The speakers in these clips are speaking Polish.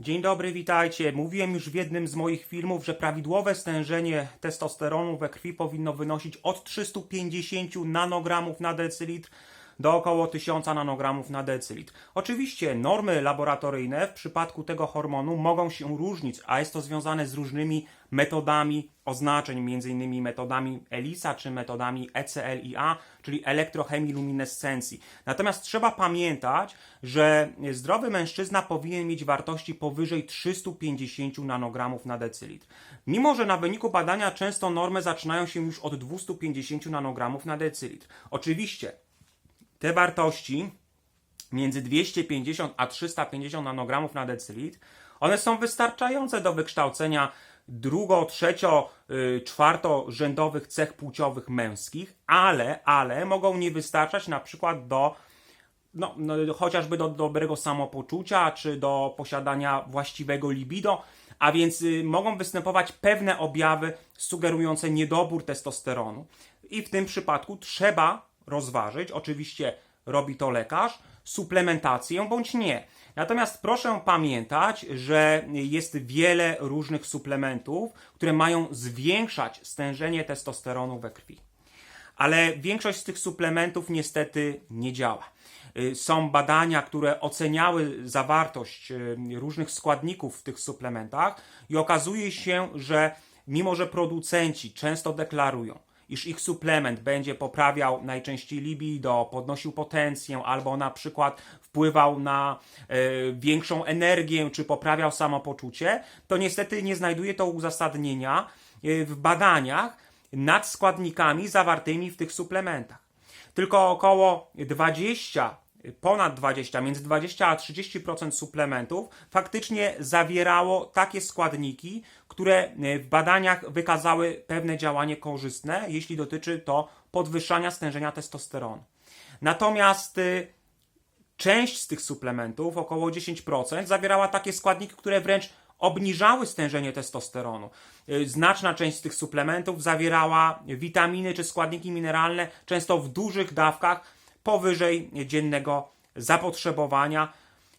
Dzień dobry, witajcie. Mówiłem już w jednym z moich filmów, że prawidłowe stężenie testosteronu we krwi powinno wynosić od 350 nanogramów na decylitr do około 1000 nanogramów na decylitr. Oczywiście normy laboratoryjne w przypadku tego hormonu mogą się różnić, a jest to związane z różnymi metodami oznaczeń, m.in. metodami ELISA czy metodami ECLIA, czyli elektrochemiluminescencji. Natomiast trzeba pamiętać, że zdrowy mężczyzna powinien mieć wartości powyżej 350 nanogramów na decylitr. Mimo, że na wyniku badania często normy zaczynają się już od 250 nanogramów na decylitr. Oczywiście te wartości między 250 a 350 nanogramów na decylitr, one są wystarczające do wykształcenia drugo, trzecio, y, czwartorzędowych cech płciowych męskich, ale, ale mogą nie wystarczać na przykład do no, no, chociażby do dobrego samopoczucia, czy do posiadania właściwego libido, a więc y, mogą występować pewne objawy sugerujące niedobór testosteronu. I w tym przypadku trzeba rozważyć, oczywiście robi to lekarz, suplementację bądź nie. Natomiast proszę pamiętać, że jest wiele różnych suplementów, które mają zwiększać stężenie testosteronu we krwi ale większość z tych suplementów niestety nie działa. Y, Są badania, które oceniały zawartość y, różnych składników w tych suplementach i okazuje się, że mimo że producenci często deklarują, iż ich suplement będzie poprawiał najczęściej libido, podnosił potencję albo na przykład wpływał na e, większą energię czy poprawiał samopoczucie, to niestety nie znajduje to uzasadnienia e, w badaniach, nad składnikami zawartymi w tych suplementach. Tylko około 20, ponad 20, między 20 a 30% suplementów faktycznie zawierało takie składniki, które w badaniach wykazały pewne działanie korzystne, jeśli dotyczy to podwyższania stężenia testosteronu. Natomiast y, część z tych suplementów, około 10%, zawierała takie składniki, które wręcz obniżały stężenie testosteronu. Y, Znaczna część z tych suplementów zawierała witaminy czy składniki mineralne, często w dużych dawkach, powyżej dziennego zapotrzebowania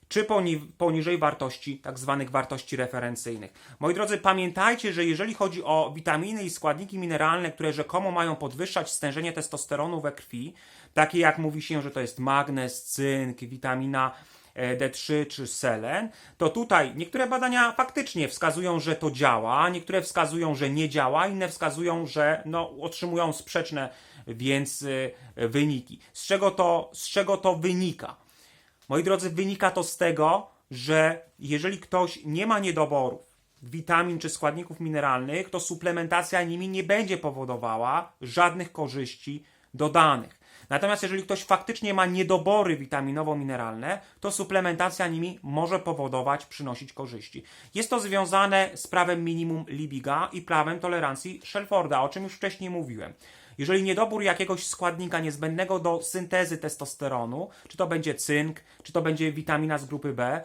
czy poni- poniżej wartości, tak zwanych wartości referencyjnych. Moi drodzy, pamiętajcie, że jeżeli chodzi o witaminy i składniki mineralne, które rzekomo mają podwyższać stężenie testosteronu we krwi, takie jak mówi się, że to jest magnez, cynk, witamina D3 czy selen, to tutaj niektóre badania faktycznie wskazują, że to działa, niektóre wskazują, że nie działa, inne wskazują, że no, otrzymują sprzeczne więc y, wyniki. Z czego to, z czego to wynika? Moi drodzy, wynika to z tego, że jeżeli ktoś nie ma niedoborów witamin czy składników mineralnych, to suplementacja nimi nie będzie powodowała żadnych korzyści dodanych. Natomiast jeżeli ktoś faktycznie ma niedobory witaminowo-mineralne, to suplementacja nimi może powodować, przynosić korzyści. Jest to związane z prawem minimum Libiga i prawem tolerancji Shelforda, o czym już wcześniej mówiłem. Jeżeli niedobór jakiegoś składnika niezbędnego do syntezy testosteronu, czy to będzie cynk, czy to będzie witamina z grupy B,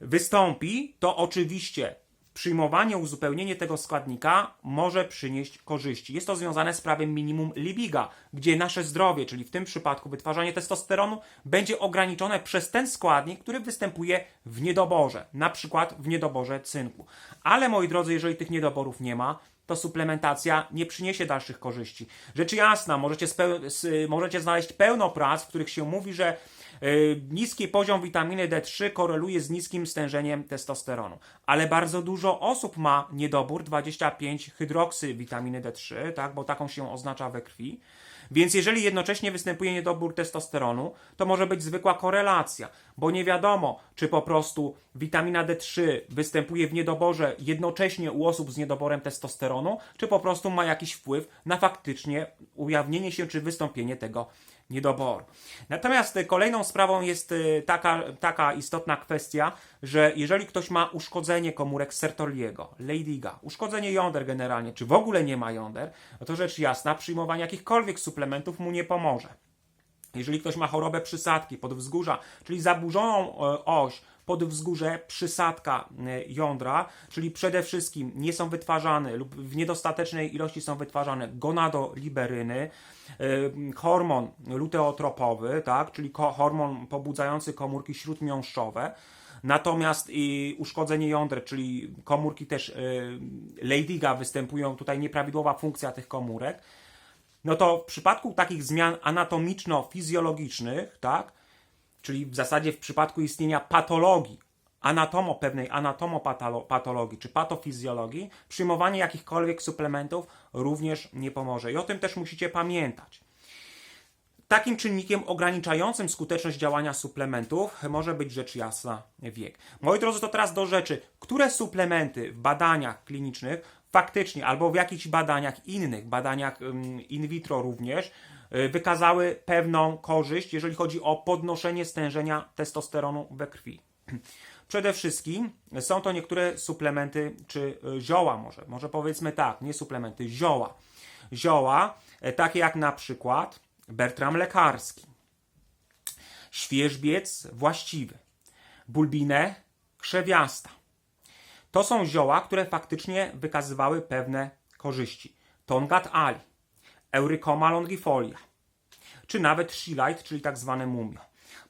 wystąpi, to oczywiście przyjmowanie, uzupełnienie tego składnika może przynieść korzyści. Jest to związane z prawem minimum Libiga, gdzie nasze zdrowie, czyli w tym przypadku wytwarzanie testosteronu, będzie ograniczone przez ten składnik, który występuje w niedoborze, na przykład w niedoborze cynku. Ale moi drodzy, jeżeli tych niedoborów nie ma, to suplementacja nie przyniesie dalszych korzyści. Rzecz jasna, możecie, możecie znaleźć pełno prac, w których się mówi, że niski poziom witaminy D3 koreluje z niskim stężeniem testosteronu. Ale bardzo dużo osób ma niedobór 25 hydroksy witaminy D3, tak, bo taką się oznacza we krwi. Więc jeżeli jednocześnie występuje niedobór testosteronu, to może być zwykła korelacja, bo nie wiadomo, czy po prostu witamina D3 występuje w niedoborze jednocześnie u osób z niedoborem testosteronu, czy po prostu ma jakiś wpływ na faktycznie ujawnienie się czy wystąpienie tego niedoboru. Natomiast y, kolejną sprawą jest y, taka, taka istotna kwestia, że jeżeli ktoś ma uszkodzenie komórek Sertoliego, Leidiga, uszkodzenie jąder generalnie, czy w ogóle nie ma jąder, no to rzecz jasna, przyjmowanie jakichkolwiek suplementów mu nie pomoże. Jeżeli ktoś ma chorobę przysadki, podwzgórza, czyli zaburzoną e, oś podwzgórze, przysadka e, jądra, czyli przede wszystkim nie są wytwarzane lub w niedostatecznej ilości są wytwarzane gonadoliberyny, e, hormon luteotropowy, tak, czyli hormon pobudzający komórki śródmiąższowe, Natomiast i uszkodzenie jąder, czyli komórki też Leydiga występują tutaj nieprawidłowa funkcja tych komórek, no to w przypadku takich zmian anatomiczno-fizjologicznych, tak, czyli w zasadzie w przypadku istnienia patologii, anatomo, pewnej anatomopatologii czy patofizjologii, przyjmowanie jakichkolwiek suplementów również nie pomoże. I o tym też musicie pamiętać. Takim czynnikiem ograniczającym skuteczność działania suplementów może być rzecz jasna wiek. Moi drodzy, to teraz do rzeczy. Które suplementy w badaniach klinicznych faktycznie albo w jakichś badaniach innych, badaniach in vitro również, y, wykazały pewną korzyść, jeżeli chodzi o podnoszenie stężenia testosteronu we krwi? Przede wszystkim są to niektóre suplementy czy y, zioła może, może powiedzmy tak, nie suplementy, zioła. Zioła, e, takie jak na przykład Bertram lekarski, świeżbiec właściwy, bulbinę krzewiasta. To są zioła, które faktycznie wykazywały pewne korzyści. Tongat ali, Eurycoma longifolia, czy nawet Shilite, czyli tak zwane mumio.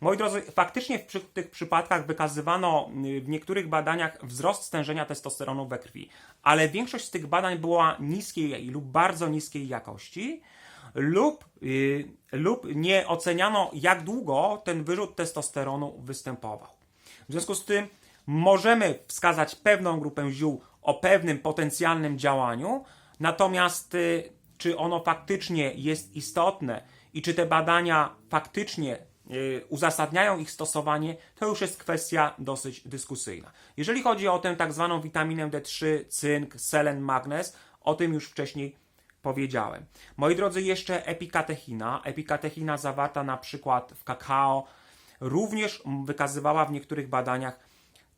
Moi drodzy, faktycznie w tych przypadkach wykazywano y, w niektórych badaniach wzrost stężenia testosteronu we krwi, ale większość z tych badań była niskiej lub bardzo niskiej jakości, lub, y, lub nie oceniano, jak długo ten wyrzut testosteronu występował. W związku z tym możemy wskazać pewną grupę ziół o pewnym potencjalnym działaniu, natomiast y, czy ono faktycznie jest istotne i czy te badania faktycznie y, uzasadniają ich stosowanie, to już jest kwestia dosyć dyskusyjna. Jeżeli chodzi o tę tak zwaną witaminę D3, cynk, selen, magnez, o tym już wcześniej powiedziałem. Moi drodzy, jeszcze epikatechina. Epikatechina zawarta na przykład w kakao również wykazywała w niektórych badaniach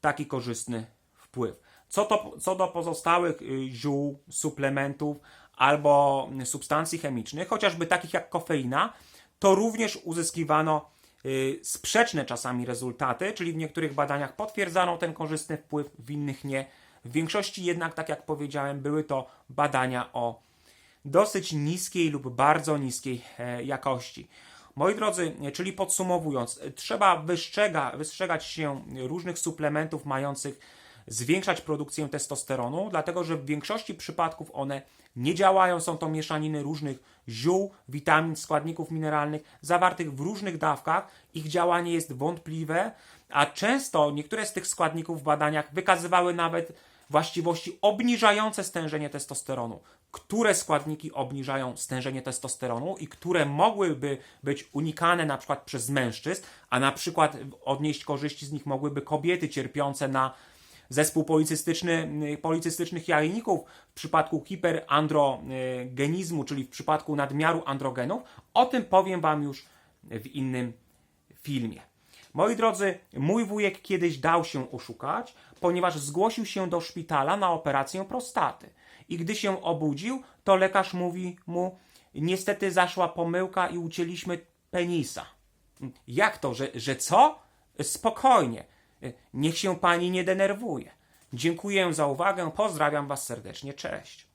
taki korzystny wpływ. Co, to, co do pozostałych y, ziół, suplementów albo substancji chemicznych, chociażby takich jak kofeina, to również uzyskiwano y, sprzeczne czasami rezultaty, czyli w niektórych badaniach potwierdzano ten korzystny wpływ, w innych nie. W większości jednak, tak jak powiedziałem, były to badania o dosyć niskiej lub bardzo niskiej e, jakości. Moi drodzy, czyli podsumowując, trzeba wystrzega, wystrzegać się różnych suplementów mających zwiększać produkcję testosteronu, dlatego że w większości przypadków one nie działają. Są to mieszaniny różnych ziół, witamin, składników mineralnych zawartych w różnych dawkach. Ich działanie jest wątpliwe, a często niektóre z tych składników w badaniach wykazywały nawet właściwości obniżające stężenie testosteronu. Które składniki obniżają stężenie testosteronu i które mogłyby być unikane na przykład przez mężczyzn, a na przykład odnieść korzyści z nich mogłyby kobiety cierpiące na zespół policystyczny, policystycznych jajników w przypadku hiperandrogenizmu, czyli w przypadku nadmiaru androgenów. O tym powiem Wam już w innym filmie. Moi drodzy, mój wujek kiedyś dał się oszukać, ponieważ zgłosił się do szpitala na operację prostaty. I gdy się obudził, to lekarz mówi mu: Niestety zaszła pomyłka i ucięliśmy penisa. Jak to, że, że co? Spokojnie. Niech się pani nie denerwuje. Dziękuję za uwagę, pozdrawiam was serdecznie, cześć.